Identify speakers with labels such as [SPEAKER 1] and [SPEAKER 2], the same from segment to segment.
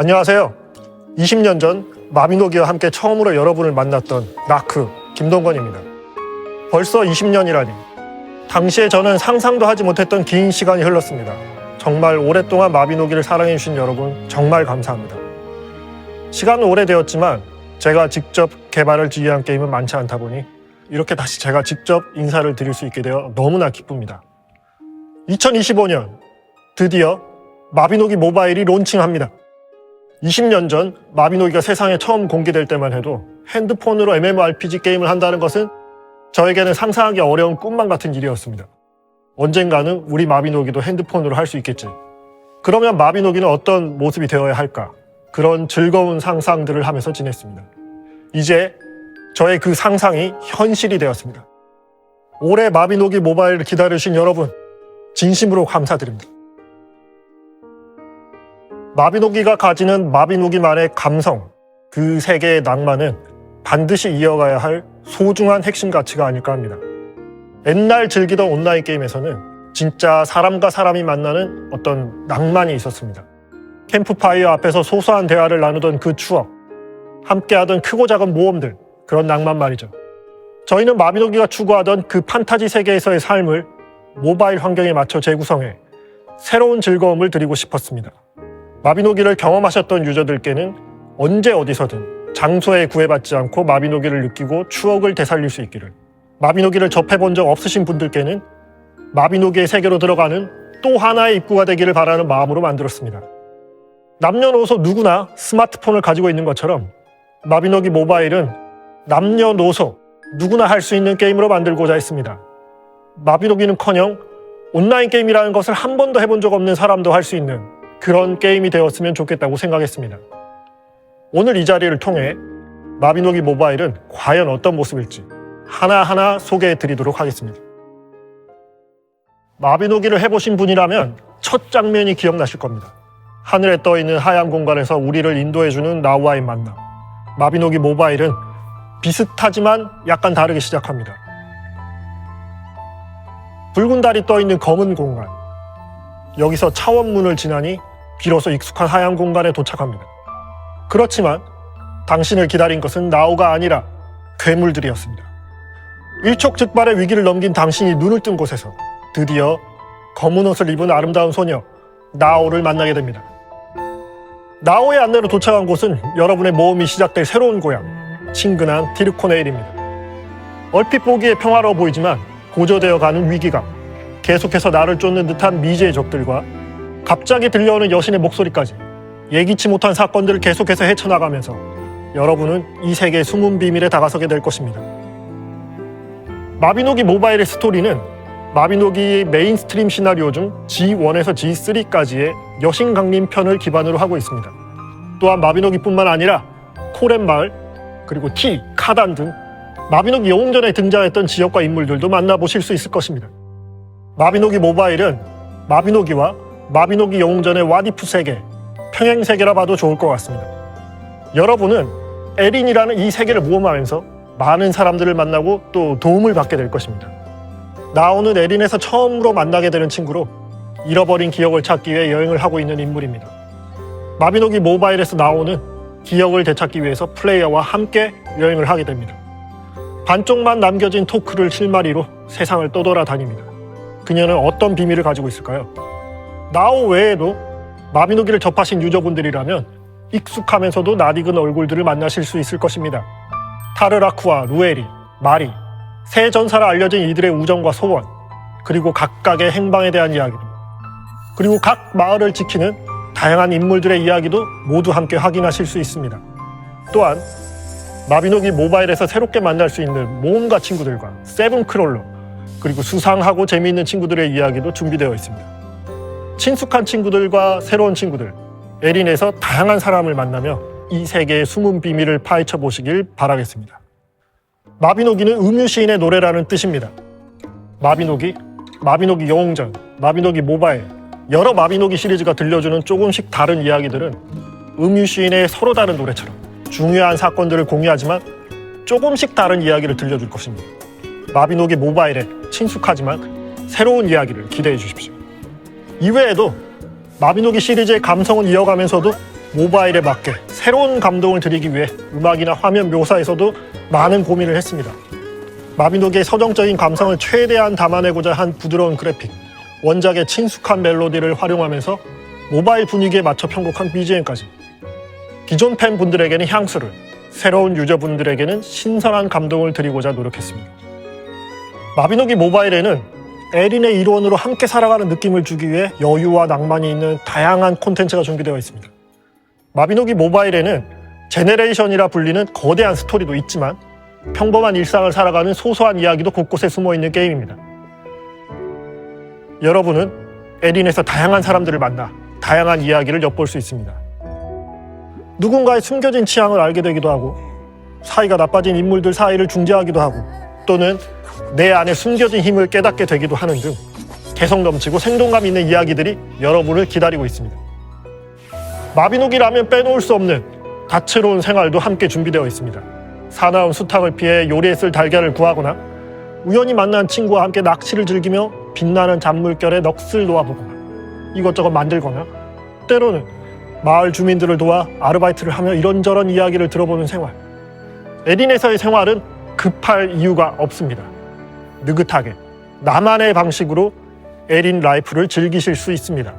[SPEAKER 1] 안녕하세요. 20년 전 마비노기와 함께 처음으로 여러분을 만났던 라크 김동건입니다. 벌써 20년이라니. 당시에 저는 상상도 하지 못했던 긴 시간이 흘렀습니다. 정말 오랫동안 마비노기를 사랑해주신 여러분 정말 감사합니다. 시간은 오래되었지만 제가 직접 개발을 지휘한 게임은 많지 않다 보니 이렇게 다시 제가 직접 인사를 드릴 수 있게 되어 너무나 기쁩니다. 2025년 드디어 마비노기 모바일이 론칭합니다. 20년 전 마비노기가 세상에 처음 공개될 때만 해도 핸드폰으로 MMORPG 게임을 한다는 것은 저에게는 상상하기 어려운 꿈만 같은 일이었습니다. 언젠가는 우리 마비노기도 핸드폰으로 할 수 있겠지. 그러면 마비노기는 어떤 모습이 되어야 할까? 그런 즐거운 상상들을 하면서 지냈습니다. 이제 저의 그 상상이 현실이 되었습니다. 올해 마비노기 모바일을 기다려주신 여러분, 진심으로 감사드립니다. 마비노기가 가지는 마비노기만의 감성, 그 세계의 낭만은 반드시 이어가야 할 소중한 핵심 가치가 아닐까 합니다. 옛날 즐기던 온라인 게임에서는 진짜 사람과 사람이 만나는 어떤 낭만이 있었습니다. 캠프파이어 앞에서 소소한 대화를 나누던 그 추억, 함께하던 크고 작은 모험들, 그런 낭만 말이죠. 저희는 마비노기가 추구하던 그 판타지 세계에서의 삶을 모바일 환경에 맞춰 재구성해 새로운 즐거움을 드리고 싶었습니다. 마비노기를 경험하셨던 유저들께는 언제 어디서든 장소에 구애받지 않고 마비노기를 느끼고 추억을 되살릴 수 있기를 마비노기를 접해본 적 없으신 분들께는 마비노기의 세계로 들어가는 또 하나의 입구가 되기를 바라는 마음으로 만들었습니다. 남녀노소 누구나 스마트폰을 가지고 있는 것처럼 마비노기 모바일은 남녀노소 누구나 할 수 있는 게임으로 만들고자 했습니다. 마비노기는커녕 온라인 게임이라는 것을 한 번도 해본 적 없는 사람도 할 수 있는 그런 게임이 되었으면 좋겠다고 생각했습니다. 오늘 이 자리를 통해 마비노기 모바일은 과연 어떤 모습일지 하나하나 소개해 드리도록 하겠습니다. 마비노기를 해보신 분이라면 첫 장면이 기억나실 겁니다. 하늘에 떠 있는 하얀 공간에서 우리를 인도해주는 나와의 만남. 마비노기 모바일은 비슷하지만 약간 다르게 시작합니다. 붉은 달이 떠 있는 검은 공간. 여기서 차원문을 지나니 비로소 익숙한 하얀 공간에 도착합니다. 그렇지만 당신을 기다린 것은 나우가 아니라 괴물들이었습니다. 일촉즉발의 위기를 넘긴 당신이 눈을 뜬 곳에서 드디어 검은 옷을 입은 아름다운 소녀 나오를 만나게 됩니다. 나오의 안내로 도착한 곳은 여러분의 모험이 시작될 새로운 고향 친근한 디르코네일입니다. 얼핏 보기에 평화로워 보이지만 고조되어 가는 위기감 계속해서 나를 쫓는 듯한 미지의 적들과 갑자기 들려오는 여신의 목소리까지 예기치 못한 사건들을 계속해서 헤쳐나가면서 여러분은 이 세계의 숨은 비밀에 다가서게 될 것입니다. 마비노기 모바일의 스토리는 마비노기 메인스트림 시나리오 중 G1에서 G3까지의 여신 강림 편을 기반으로 하고 있습니다. 또한 마비노기뿐만 아니라 코렌 마을 그리고 T, 카단 등 마비노기 영웅전에 등장했던 지역과 인물들도 만나보실 수 있을 것입니다. 마비노기 모바일은 마비노기와 마비노기 영웅전의 와디프 세계, 평행 세계라 봐도 좋을 것 같습니다. 여러분은 에린이라는 이 세계를 모험하면서 많은 사람들을 만나고 또 도움을 받게 될 것입니다. 나오는 에린에서 처음으로 만나게 되는 친구로 잃어버린 기억을 찾기 위해 여행을 하고 있는 인물입니다. 마비노기 모바일에서 나오는 기억을 되찾기 위해서 플레이어와 함께 여행을 하게 됩니다. 반쪽만 남겨진 토크를 실마리로 세상을 떠돌아다닙니다. 그녀는 어떤 비밀을 가지고 있을까요? 나오 외에도 마비노기를 접하신 유저분들이라면 익숙하면서도 낯익은 얼굴들을 만나실 수 있을 것입니다. 타르라쿠와 루에리, 마리, 새 전사라 알려진 이들의 우정과 소원, 그리고 각각의 행방에 대한 이야기도, 그리고 각 마을을 지키는 다양한 인물들의 이야기도 모두 함께 확인하실 수 있습니다. 또한 마비노기 모바일에서 새롭게 만날 수 있는 모험가 친구들과 세븐 크롤러, 그리고 수상하고 재미있는 친구들의 이야기도 준비되어 있습니다. 친숙한 친구들과 새로운 친구들, 에린에서 다양한 사람을 만나며 이 세계의 숨은 비밀을 파헤쳐 보시길 바라겠습니다. 마비노기는 음유시인의 노래라는 뜻입니다. 마비노기, 마비노기 영웅전, 마비노기 모바일, 여러 마비노기 시리즈가 들려주는 조금씩 다른 이야기들은 음유시인의 서로 다른 노래처럼 중요한 사건들을 공유하지만 조금씩 다른 이야기를 들려줄 것입니다. 마비노기 모바일의 친숙하지만 새로운 이야기를 기대해 주십시오. 이외에도 마비노기 시리즈의 감성을 이어가면서도 모바일에 맞게 새로운 감동을 드리기 위해 음악이나 화면 묘사에서도 많은 고민을 했습니다. 마비노기의 서정적인 감성을 최대한 담아내고자 한 부드러운 그래픽, 원작의 친숙한 멜로디를 활용하면서 모바일 분위기에 맞춰 편곡한 BGM까지 기존 팬분들에게는 향수를, 새로운 유저분들에게는 신선한 감동을 드리고자 노력했습니다. 마비노기 모바일에는 에린의 일원으로 함께 살아가는 느낌을 주기 위해 여유와 낭만이 있는 다양한 콘텐츠가 준비되어 있습니다. 마비노기 모바일에는 제네레이션이라 불리는 거대한 스토리도 있지만 평범한 일상을 살아가는 소소한 이야기도 곳곳에 숨어 있는 게임입니다. 여러분은 에린에서 다양한 사람들을 만나 다양한 이야기를 엿볼 수 있습니다. 누군가의 숨겨진 취향을 알게 되기도 하고 사이가 나빠진 인물들 사이를 중재하기도 하고 또는 내 안에 숨겨진 힘을 깨닫게 되기도 하는 등 개성 넘치고 생동감 있는 이야기들이 여러분을 기다리고 있습니다. 마비노기라면 빼놓을 수 없는 다채로운 생활도 함께 준비되어 있습니다. 사나운 수탉을 피해 요리에 쓸 달걀을 구하거나 우연히 만난 친구와 함께 낚시를 즐기며 빛나는 잔물결에 넋을 놓아보거나 이것저것 만들거나 때로는 마을 주민들을 도와 아르바이트를 하며 이런저런 이야기를 들어보는 생활. 에린에서의 생활은 급할 이유가 없습니다. 느긋하게 나만의 방식으로 에린 라이프를 즐기실 수 있습니다.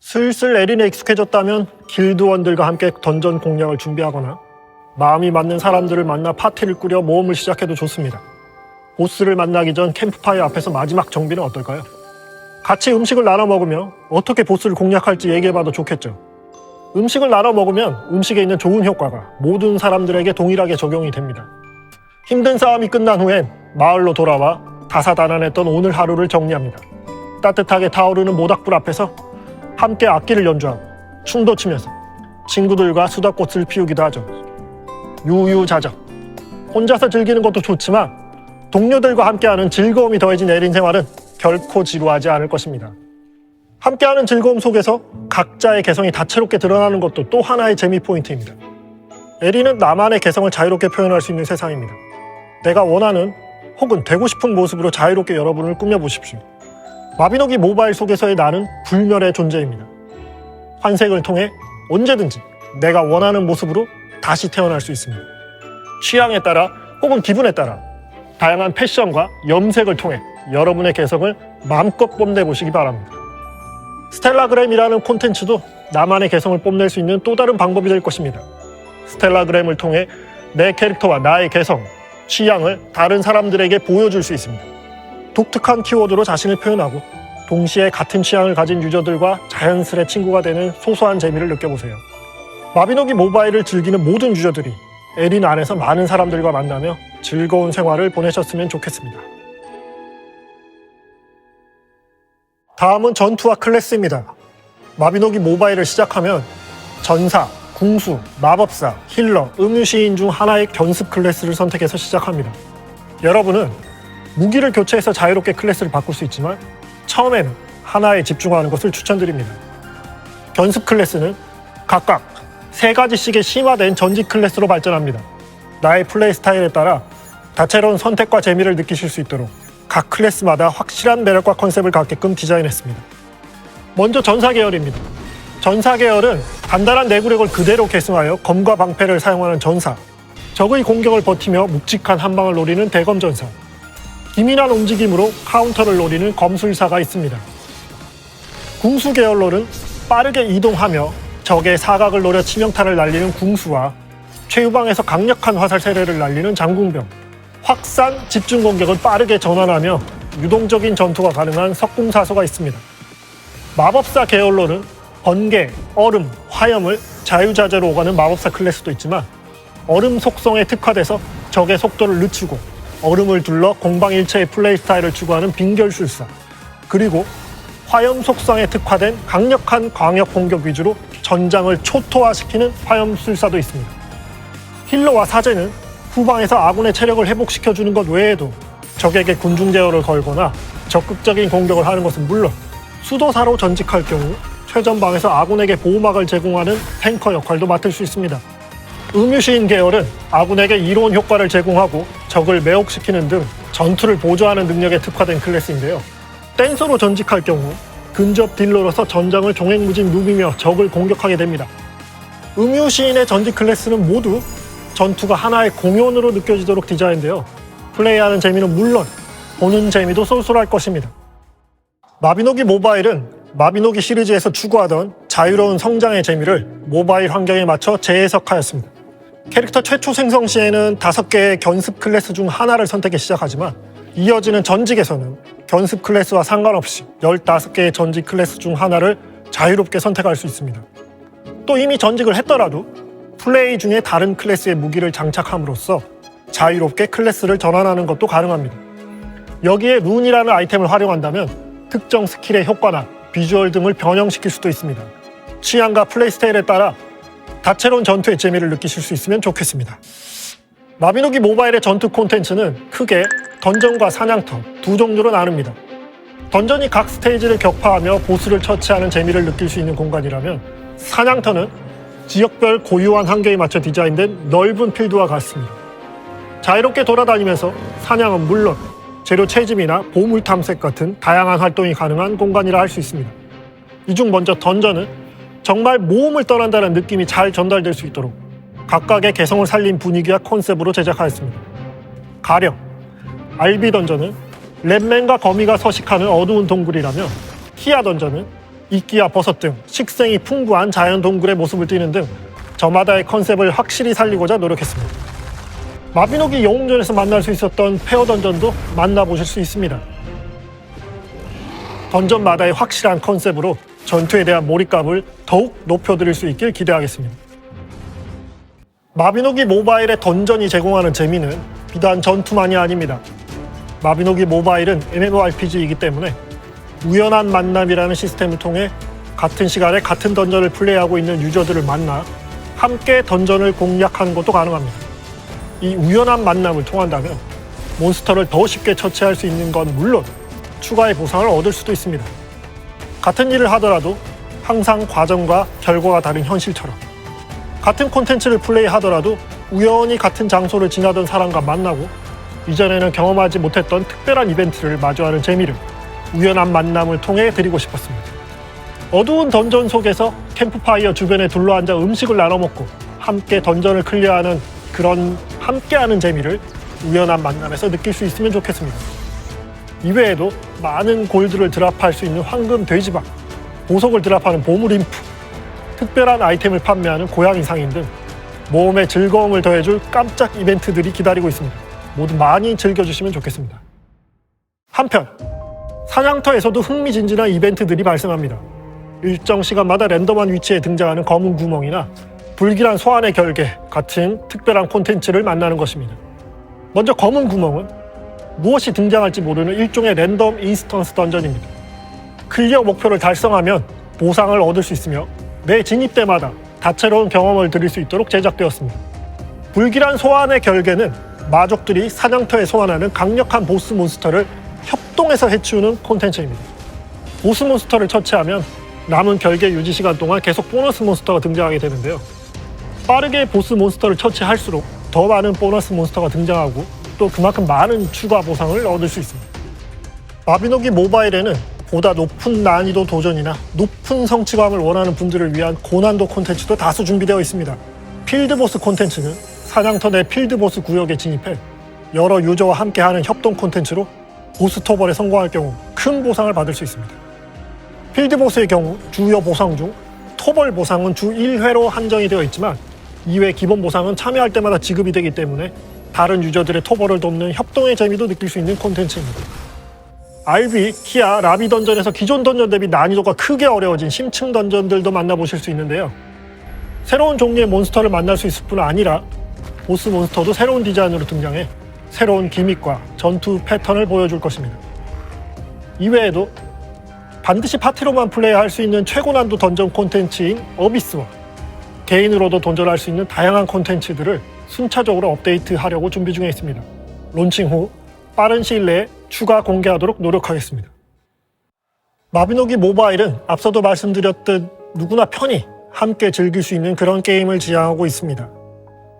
[SPEAKER 1] 슬슬 에린에 익숙해졌다면 길드원들과 함께 던전 공략을 준비하거나 마음이 맞는 사람들을 만나 파티를 꾸려 모험을 시작해도 좋습니다. 보스를 만나기 전 캠프파이어 앞에서 마지막 정비는 어떨까요? 같이 음식을 나눠 먹으며 어떻게 보스를 공략할지 얘기해봐도 좋겠죠. 음식을 나눠 먹으면 음식에 있는 좋은 효과가 모든 사람들에게 동일하게 적용이 됩니다. 힘든 싸움이 끝난 후엔 마을로 돌아와 다사다난했던 오늘 하루를 정리합니다. 따뜻하게 타오르는 모닥불 앞에서 함께 악기를 연주하고 춤도 추면서 친구들과 수다꽃을 피우기도 하죠. 유유자적. 혼자서 즐기는 것도 좋지만 동료들과 함께하는 즐거움이 더해진 에린 생활은 결코 지루하지 않을 것입니다. 함께하는 즐거움 속에서 각자의 개성이 다채롭게 드러나는 것도 또 하나의 재미 포인트입니다. 에린은 나만의 개성을 자유롭게 표현할 수 있는 세상입니다. 내가 원하는 혹은 되고 싶은 모습으로 자유롭게 여러분을 꾸며보십시오. 마비노기 모바일 속에서의 나는 불멸의 존재입니다. 환생을 통해 언제든지 내가 원하는 모습으로 다시 태어날 수 있습니다. 취향에 따라 혹은 기분에 따라 다양한 패션과 염색을 통해 여러분의 개성을 마음껏 뽐내보시기 바랍니다. 스텔라그램이라는 콘텐츠도 나만의 개성을 뽐낼 수 있는 또 다른 방법이 될 것입니다. 스텔라그램을 통해 내 캐릭터와 나의 개성, 취향을 다른 사람들에게 보여줄 수 있습니다. 독특한 키워드로 자신을 표현하고 동시에 같은 취향을 가진 유저들과 자연스레 친구가 되는 소소한 재미를 느껴보세요. 마비노기 모바일을 즐기는 모든 유저들이 에린 안에서 많은 사람들과 만나며 즐거운 생활을 보내셨으면 좋겠습니다. 다음은 전투와 클래스입니다. 마비노기 모바일을 시작하면 전사, 궁수, 마법사, 힐러, 음유시인 중 하나의 견습 클래스를 선택해서 시작합니다. 여러분은 무기를 교체해서 자유롭게 클래스를 바꿀 수 있지만 처음에는 하나에 집중하는 것을 추천드립니다. 견습 클래스는 각각 세 가지씩의 심화된 전직 클래스로 발전합니다. 나의 플레이 스타일에 따라 다채로운 선택과 재미를 느끼실 수 있도록 각 클래스마다 확실한 매력과 컨셉을 갖게끔 디자인했습니다. 먼저 전사 계열입니다. 전사 계열은 간단한 내구력을 그대로 계승하여 검과 방패를 사용하는 전사, 적의 공격을 버티며 묵직한 한 방을 노리는 대검 전사, 기민한 움직임으로 카운터를 노리는 검술사가 있습니다. 궁수 계열로는 빠르게 이동하며 적의 사각을 노려 치명타를 날리는 궁수와 최후방에서 강력한 화살 세례를 날리는 장궁병, 확산 집중 공격을 빠르게 전환하며 유동적인 전투가 가능한 석궁사소가 있습니다. 마법사 계열로는 번개, 얼음, 화염을 자유자재로 오가는 마법사 클래스도 있지만 얼음 속성에 특화돼서 적의 속도를 늦추고 얼음을 둘러 공방일체의 플레이 스타일을 추구하는 빙결술사 그리고 화염 속성에 특화된 강력한 광역 공격 위주로 전장을 초토화시키는 화염술사도 있습니다. 힐러와 사제는 후방에서 아군의 체력을 회복시켜주는 것 외에도 적에게 군중 제어를 걸거나 적극적인 공격을 하는 것은 물론 수도사로 전직할 경우 최전방에서 아군에게 보호막을 제공하는 탱커 역할도 맡을 수 있습니다. 음유시인 계열은 아군에게 이로운 효과를 제공하고 적을 매혹시키는 등 전투를 보조하는 능력에 특화된 클래스인데요. 댄서로 전직할 경우 근접 딜러로서 전장을 종횡무진 누비며 적을 공격하게 됩니다. 음유 시인의 전지 클래스는 모두 전투가 하나의 공연으로 느껴지도록 디자인되어 플레이하는 재미는 물론 보는 재미도 쏠쏠할 것입니다. 마비노기 모바일은 마비노기 시리즈에서 추구하던 자유로운 성장의 재미를 모바일 환경에 맞춰 재해석하였습니다. 캐릭터 최초 생성 시에는 다섯 개의 견습 클래스 중 하나를 선택해 시작하지만 이어지는 전직에서는 견습 클래스와 상관없이 15개의 전직 클래스 중 하나를 자유롭게 선택할 수 있습니다. 또 이미 전직을 했더라도 플레이 중에 다른 클래스의 무기를 장착함으로써 자유롭게 클래스를 전환하는 것도 가능합니다. 여기에 룬이라는 아이템을 활용한다면 특정 스킬의 효과나 비주얼 등을 변형시킬 수도 있습니다. 취향과 플레이 스타일에 따라 다채로운 전투의 재미를 느끼실 수 있으면 좋겠습니다. 마비노기 모바일의 전투 콘텐츠는 크게 던전과 사냥터 두 종류로 나눕니다. 던전이 각 스테이지를 격파하며 보스를 처치하는 재미를 느낄 수 있는 공간이라면 사냥터는 지역별 고유한 한계에 맞춰 디자인된 넓은 필드와 같습니다. 자유롭게 돌아다니면서 사냥은 물론 재료 채집이나 보물 탐색 같은 다양한 활동이 가능한 공간이라 할 수 있습니다. 이 중 먼저 던전은 정말 모험을 떠난다는 느낌이 잘 전달될 수 있도록 각각의 개성을 살린 분위기와 컨셉으로 제작하였습니다. 가령 알비 던전은 랩맨과 거미가 서식하는 어두운 동굴이라며 키아 던전은 이끼와 버섯 등 식생이 풍부한 자연 동굴의 모습을 띠는 등 저마다의 컨셉을 확실히 살리고자 노력했습니다. 마비노기 영웅전에서 만날 수 있었던 페어 던전도 만나보실 수 있습니다. 던전마다의 확실한 컨셉으로 전투에 대한 몰입감을 더욱 높여드릴 수 있길 기대하겠습니다. 마비노기 모바일의 던전이 제공하는 재미는 비단 전투만이 아닙니다. 마비노기 모바일은 MMORPG이기 때문에 우연한 만남이라는 시스템을 통해 같은 시간에 같은 던전을 플레이하고 있는 유저들을 만나 함께 던전을 공략하는 것도 가능합니다. 이 우연한 만남을 통한다면 몬스터를 더 쉽게 처치할 수 있는 건 물론 추가의 보상을 얻을 수도 있습니다. 같은 일을 하더라도 항상 과정과 결과가 다른 현실처럼 같은 콘텐츠를 플레이하더라도 우연히 같은 장소를 지나던 사람과 만나고 이전에는 경험하지 못했던 특별한 이벤트를 마주하는 재미를 우연한 만남을 통해 드리고 싶었습니다. 어두운 던전 속에서 캠프파이어 주변에 둘러앉아 음식을 나눠 먹고 함께 던전을 클리어하는 그런 함께하는 재미를 우연한 만남에서 느낄 수 있으면 좋겠습니다. 이외에도 많은 골드를 드랍할 수 있는 황금 돼지박, 보석을 드랍하는 보물 인프, 특별한 아이템을 판매하는 고양이 상인 등 모험에 즐거움을 더해줄 깜짝 이벤트들이 기다리고 있습니다. 모두 많이 즐겨주시면 좋겠습니다. 한편 사냥터에서도 흥미진진한 이벤트들이 발생합니다. 일정 시간마다 랜덤한 위치에 등장하는 검은 구멍이나 불길한 소환의 결계 같은 특별한 콘텐츠를 만나는 것입니다. 먼저 검은 구멍은 무엇이 등장할지 모르는 일종의 랜덤 인스턴스 던전입니다. 클리어 목표를 달성하면 보상을 얻을 수 있으며 매 진입 때마다 다채로운 경험을 드릴 수 있도록 제작되었습니다. 불길한 소환의 결계는 마족들이 사냥터에 소환하는 강력한 보스 몬스터를 협동해서 해치우는 콘텐츠입니다. 보스 몬스터를 처치하면 남은 결계 유지 시간 동안 계속 보너스 몬스터가 등장하게 되는데요. 빠르게 보스 몬스터를 처치할수록 더 많은 보너스 몬스터가 등장하고 또 그만큼 많은 추가 보상을 얻을 수 있습니다. 마비노기 모바일에는 보다 높은 난이도 도전이나 높은 성취감을 원하는 분들을 위한 고난도 콘텐츠도 다수 준비되어 있습니다. 필드보스 콘텐츠는 사냥터 내 필드보스 구역에 진입해 여러 유저와 함께하는 협동 콘텐츠로 보스 토벌에 성공할 경우 큰 보상을 받을 수 있습니다. 필드보스의 경우 주요 보상 중 토벌 보상은 주 1회로 한정이 되어 있지만 이외 기본 보상은 참여할 때마다 지급이 되기 때문에 다른 유저들의 토벌을 돕는 협동의 재미도 느낄 수 있는 콘텐츠입니다. 알비, 키아, 라비 던전에서 기존 던전 대비 난이도가 크게 어려워진 심층 던전들도 만나보실 수 있는데요. 새로운 종류의 몬스터를 만날 수 있을 뿐 아니라 보스 몬스터도 새로운 디자인으로 등장해 새로운 기믹과 전투 패턴을 보여줄 것입니다. 이외에도 반드시 파티로만 플레이할 수 있는 최고 난도 던전 콘텐츠인 어비스와 개인으로도 도전할 수 있는 다양한 콘텐츠들을 순차적으로 업데이트하려고 준비 중에 있습니다. 론칭 후 빠른 시일 내에 추가 공개하도록 노력하겠습니다. 마비노기 모바일은 앞서도 말씀드렸듯 누구나 편히 함께 즐길 수 있는 그런 게임을 지향하고 있습니다.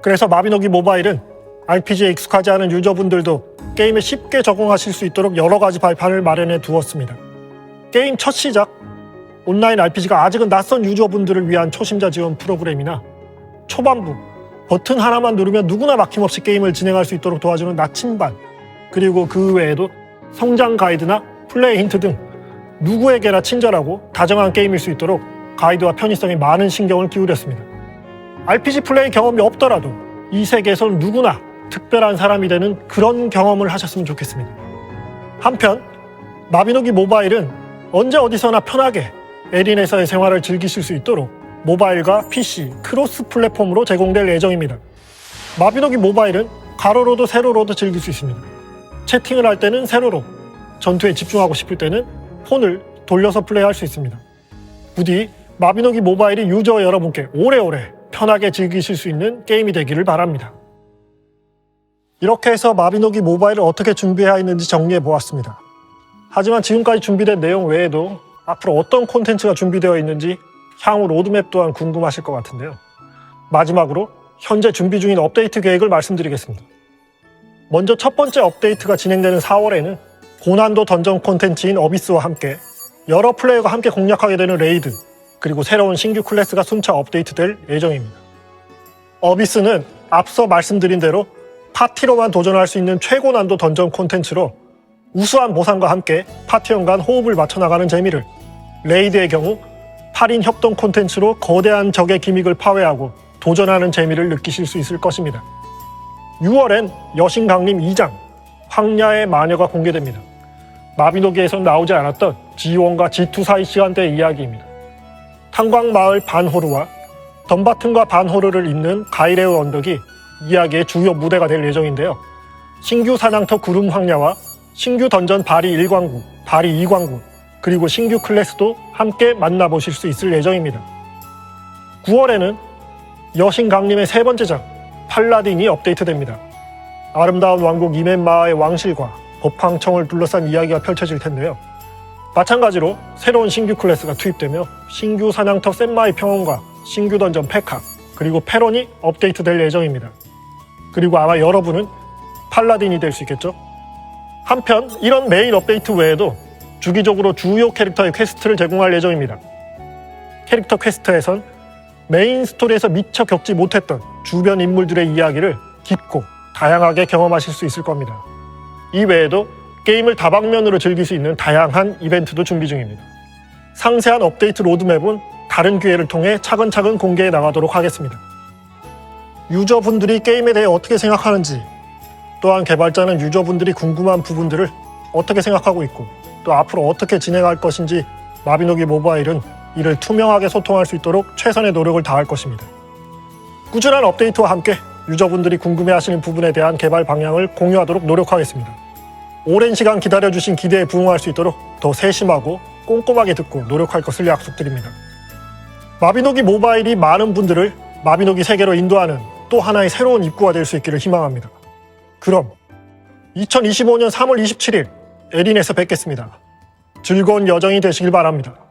[SPEAKER 1] 그래서 마비노기 모바일은 RPG에 익숙하지 않은 유저분들도 게임에 쉽게 적응하실 수 있도록 여러 가지 발판을 마련해 두었습니다. 게임 첫 시작 온라인 RPG가 아직은 낯선 유저분들을 위한 초심자 지원 프로그램이나 초반부 버튼 하나만 누르면 누구나 막힘없이 게임을 진행할 수 있도록 도와주는 나침반 그리고 그 외에도 성장 가이드나 플레이 힌트 등 누구에게나 친절하고 다정한 게임일 수 있도록 가이드와 편의성에 많은 신경을 기울였습니다. RPG 플레이 경험이 없더라도 이 세계에서는 누구나 특별한 사람이 되는 그런 경험을 하셨으면 좋겠습니다. 한편 마비노기 모바일은 언제 어디서나 편하게 에린에서의 생활을 즐기실 수 있도록 모바일과 PC 크로스 플랫폼으로 제공될 예정입니다. 마비노기 모바일은 가로로도 세로로도 즐길 수 있습니다. 채팅을 할 때는 세로로, 전투에 집중하고 싶을 때는 폰을 돌려서 플레이할 수 있습니다. 부디 마비노기 모바일이 유저 여러분께 오래오래 편하게 즐기실 수 있는 게임이 되기를 바랍니다. 이렇게 해서 마비노기 모바일을 어떻게 준비해야 했는지 정리해 보았습니다. 하지만 지금까지 준비된 내용 외에도 앞으로 어떤 콘텐츠가 준비되어 있는지 향후 로드맵 또한 궁금하실 것 같은데요. 마지막으로 현재 준비 중인 업데이트 계획을 말씀드리겠습니다. 먼저 첫 번째 업데이트가 진행되는 4월에는 고난도 던전 콘텐츠인 어비스와 함께 여러 플레이어가 함께 공략하게 되는 레이드 그리고 새로운 신규 클래스가 순차 업데이트될 예정입니다. 어비스는 앞서 말씀드린 대로 파티로만 도전할 수 있는 최고 난도 던전 콘텐츠로 우수한 보상과 함께 파티원 간 호흡을 맞춰 나가는 재미를 레이드의 경우 8인 협동 콘텐츠로 거대한 적의 기믹을 파괴하고 도전하는 재미를 느끼실 수 있을 것입니다. 6월엔 여신 강림 2장 황야의 마녀가 공개됩니다. 마비노기에선 나오지 않았던 G1과 G2 사이 시간대의 이야기입니다. 탄광마을 반호르와 덤바튼과 반호르를 잇는 가이레우 언덕이 이야기의 주요 무대가 될 예정인데요. 신규 사냥터 구름 황야와 신규 던전 바리 1광구, 바리 2광구, 그리고 신규 클래스도 함께 만나보실 수 있을 예정입니다. 9월에는 여신 강림의 세 번째 장, 팔라딘이 업데이트됩니다. 아름다운 왕국 이멘마의 왕실과 법황청을 둘러싼 이야기가 펼쳐질 텐데요. 마찬가지로 새로운 신규 클래스가 투입되며 신규 사냥터 센마이 평원과 신규 던전 페카 그리고 페론이 업데이트될 예정입니다. 그리고 아마 여러분은 팔라딘이 될 수 있겠죠? 한편 이런 메인 업데이트 외에도 주기적으로 주요 캐릭터의 퀘스트를 제공할 예정입니다. 캐릭터 퀘스트에선 메인 스토리에서 미처 겪지 못했던 주변 인물들의 이야기를 깊고 다양하게 경험하실 수 있을 겁니다. 이 외에도 게임을 다방면으로 즐길 수 있는 다양한 이벤트도 준비 중입니다. 상세한 업데이트 로드맵은 다른 기회를 통해 차근차근 공개해 나가도록 하겠습니다. 유저분들이 게임에 대해 어떻게 생각하는지 또한 개발자는 유저분들이 궁금한 부분들을 어떻게 생각하고 있고 또 앞으로 어떻게 진행할 것인지 마비노기 모바일은 이를 투명하게 소통할 수 있도록 최선의 노력을 다할 것입니다. 꾸준한 업데이트와 함께 유저분들이 궁금해하시는 부분에 대한 개발 방향을 공유하도록 노력하겠습니다. 오랜 시간 기다려주신 기대에 부응할 수 있도록 더 세심하고 꼼꼼하게 듣고 노력할 것을 약속드립니다. 마비노기 모바일이 많은 분들을 마비노기 세계로 인도하는 또 하나의 새로운 입구가 될 수 있기를 희망합니다. 그럼 2025년 3월 27일 에린에서 뵙겠습니다. 즐거운 여정이 되시길 바랍니다.